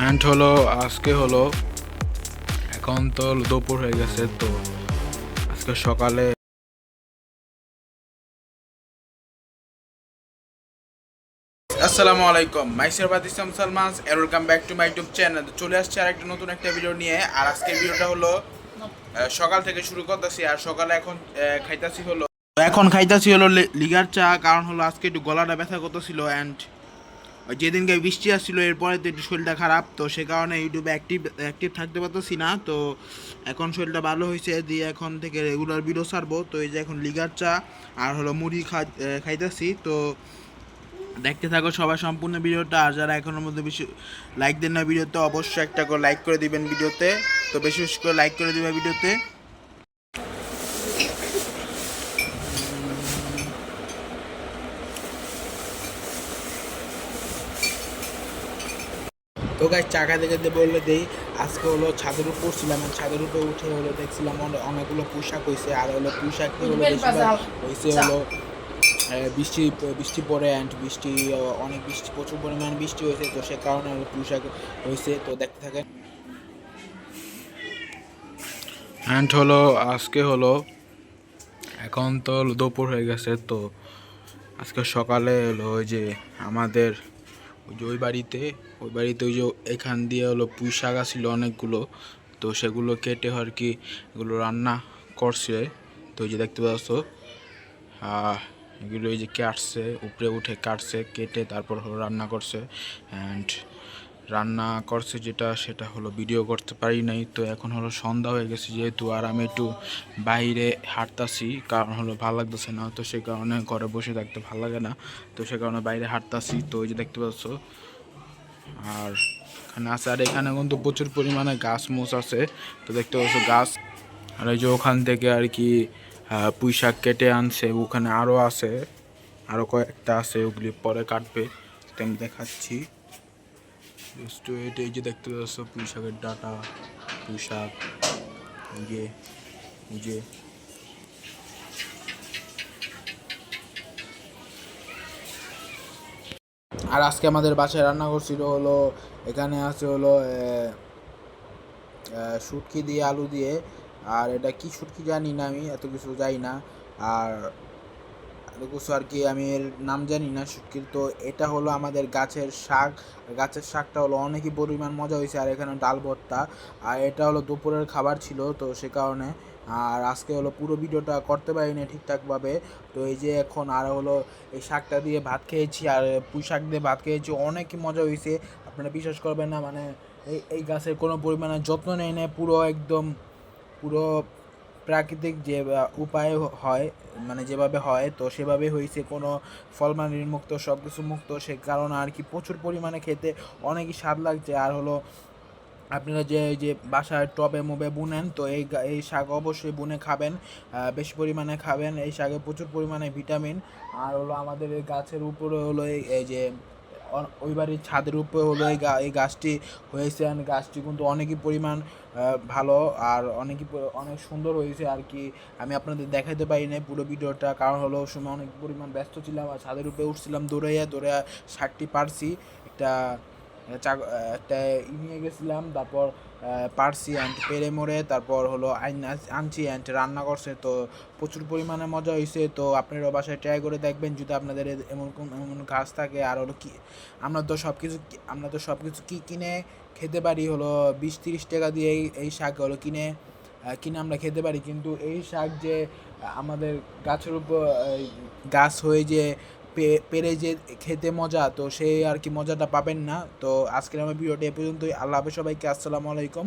And হলো, আজকে হলো, এখন তো দুপুর হয়ে গেছে তো, আজকে সকালে আসসালামু আলাইকুম মাইসের বাদ Islam Salman and welcome back to my YouTube channel চলে আসছে আর একটা নতুন একটা ভিডিও নিয়ে, আর আজকের ভিডিওটা হলো সকাল থেকে শুরু করতেছি, আর সকালে এখন খাইতাছি হলো এখন খাইতাছি হলো লিগার চা, কারণ হলো আজকে একটু গলাটা ব্যথা করতেছিল অ্যান্ড যেদিনকে বৃষ্টি আসছিল, এরপরে তো একটু শরীরটা খারাপ, তো সে কারণে ইউটিউবে অ্যাক্টিভ অ্যাক্টিভ থাকতে পারতেছি না। তো এখন শরীরটা ভালো হয়েছে, দিয়ে এখন থেকে রেগুলার ভিডিও ছাড়বো। তো এই যে এখন লিগার চা আর হলো মুড়ি খা খাইতেছি। তো দেখতে থাকো সবাই সম্পূর্ণ ভিডিওটা, আর যারা এখনের মধ্যে বেশি লাইক দেন না ভিডিওতে, অবশ্যই একটা করে লাইক করে দিবেন ভিডিওতে। তো বেশি বেশি করে লাইক করে দিবেন ভিডিওতে। গাছ চাকা দিয়ে বললে দেই আজকে হলো ছাদের উপর ছিলাম আর ছাদের উপরে উঠে হলো দেখছিলাম অনেকগুলো পোশাক হয়েছে আর হলো পোশাক হলো হয়েছে হলো বৃষ্টি বৃষ্টি পড়ে অ্যান্ড বৃষ্টি অনেক বৃষ্টি প্রচুর পরিমাণ বৃষ্টি হয়েছে তো সে কারণে হলো পোশাক হয়েছে তো দেখতে থাকেন। অ্যান্ড হলো আজকে হলো এখন তো দুপুর হয়ে গেছে তো আজকে সকালে হলো ওই যে আমাদের ওই যে ওই বাড়িতে ওই বাড়িতে ওই যে এখান দিয়ে হলো পুঁই শাক ছিল অনেকগুলো, তো সেগুলো কেটে আর কি এগুলো রান্না করছে। তো ওই যে দেখতে পাচ্ছ এগুলো এই যে কাটছে, উপরে উঠে কাটছে, কেটে তারপর হলো রান্না করছে। অ্যান্ড রান্না করছে যেটা, সেটা হলো ভিডিও করতে পারি নাই। তো এখন হলো সন্ধ্যা হয়ে গেছে যেহেতু, আর আমি একটু বাইরে হাঁটতাছি, কারণ হলো ভালো লাগতেছে না। তো সে কারণে ঘরে বসে থাকতে ভালো লাগে না। তো সে কারণে বাইরে হাঁটতাছি। তো ওই যে দেখতে পাচ্ছ, আর এখানে আছে, আর এখানে কিন্তু প্রচুর পরিমাণে গাছ মোছ আছে। তো দেখতে পাচ্ছ গাছ, আর এই যে ওখান থেকে আর কি পুঁই শাক কেটে আনছে। ওখানে আরও আছে আরও কয়েকটা আছে, ওগুলি পরে কাটবে। আমি দেখাচ্ছি। Just wait, এই যে দেখতে পাচ্ছ পুঁই শাকের ডাটা পুঁই শাক যে যে। আর আজকে আমাদের বাসায় রান্না করছিল হলো এখানে আছে হলো শুটকি দিয়ে আলু দিয়ে। আর এটা কি শুটকি জানি না আমি এত কিছু জানি না। আর কিছু আর কি আমি এর নাম জানি না শুটকির তো এটা হলো আমাদের গাছের শাক। গাছের শাকটা হলো অনেকই পরিমাণ মজা হয়েছে, আর এখানে ডাল ভর্তা। আর এটা হলো দুপুরের খাবার ছিল, তো সে কারণে। আর আজকে হলো পুরো ভিডিওটা করতে পারিনি ঠিকঠাকভাবে। তো এই যে এখন আর হলো এই শাকটা দিয়ে ভাত খেয়েছি, আর পুঁই শাক দিয়ে ভাত খেয়েছি, অনেকই মজা হয়েছে। আপনারা বিশ্বাস করবেন না মানে এই এই গাছের কোনো পরিমাণে যত্ন নেই না পুরো একদম, পুরো প্রাকৃতিক যে উপায়ে হয় মানে যেভাবে হয়, তো সেভাবে হয়েছে। কোনো ফলমানির মুক্ত সব কিছু মুক্ত, সে কারণে আর কি প্রচুর পরিমাণে খেতে অনেকই স্বাদ লাগছে। আর হলো, আপনারা যে, এই যে বাসায় টবে মুবে বুনেন, তো এই এই শাক অবশ্যই বুনে খাবেন বেশি পরিমাণে খাবেন। এই শাকে প্রচুর পরিমাণে ভিটামিন। আর হলো আমাদের গাছের উপরে হলো এই যে ওই বাড়ির ছাদের উপরে হলো এই গা- এই গাছটি হয়েছে আর গাছটি কিন্তু অনেকই পরিমাণ ভালো আর অনেকই অনেক সুন্দর হয়েছে আর কি। আমি আপনাদের দেখাতে পারি না পুরো ভিডিওটা, কারণ হলো সময় অনেক পরিমাণ ব্যস্ত ছিলাম আর ছাদের উপরে উঠছিলাম দৌড়াইয়া দৌড়াইয়া শার্টটি পারছি। একটা নিয়ে গেছিলাম, তারপর পারছি অ্যান্ড পেরে মোড়ে তারপর হলো আনছি অ্যান্ড রান্না করছে, তো প্রচুর পরিমাণে মজা হয়েছে তো আপনারা বাসায় ট্রাই করে দেখবেন, যদি আপনাদের এমন কোন এমন গাছ থাকে, আর হলো কি আমরা তো সব কিছু আমরা তো সব কিছু কী কিনে খেতে পারি, হলো বিশ তিরিশ টাকা দিয়ে এই শাক হলো কিনে কিনে আমরা খেতে পারি, কিন্তু এই শাক যে আমাদের গাছের উপর গাছ হয়ে যে পেরে যে খেতে মজা, তো সে আর কি মজাটা পাবেন না। তো আজকের আমার ভিডিওটি এ পর্যন্তই। আল্লাহ হাফেজ সবাইকে, আসসালামু আলাইকুম।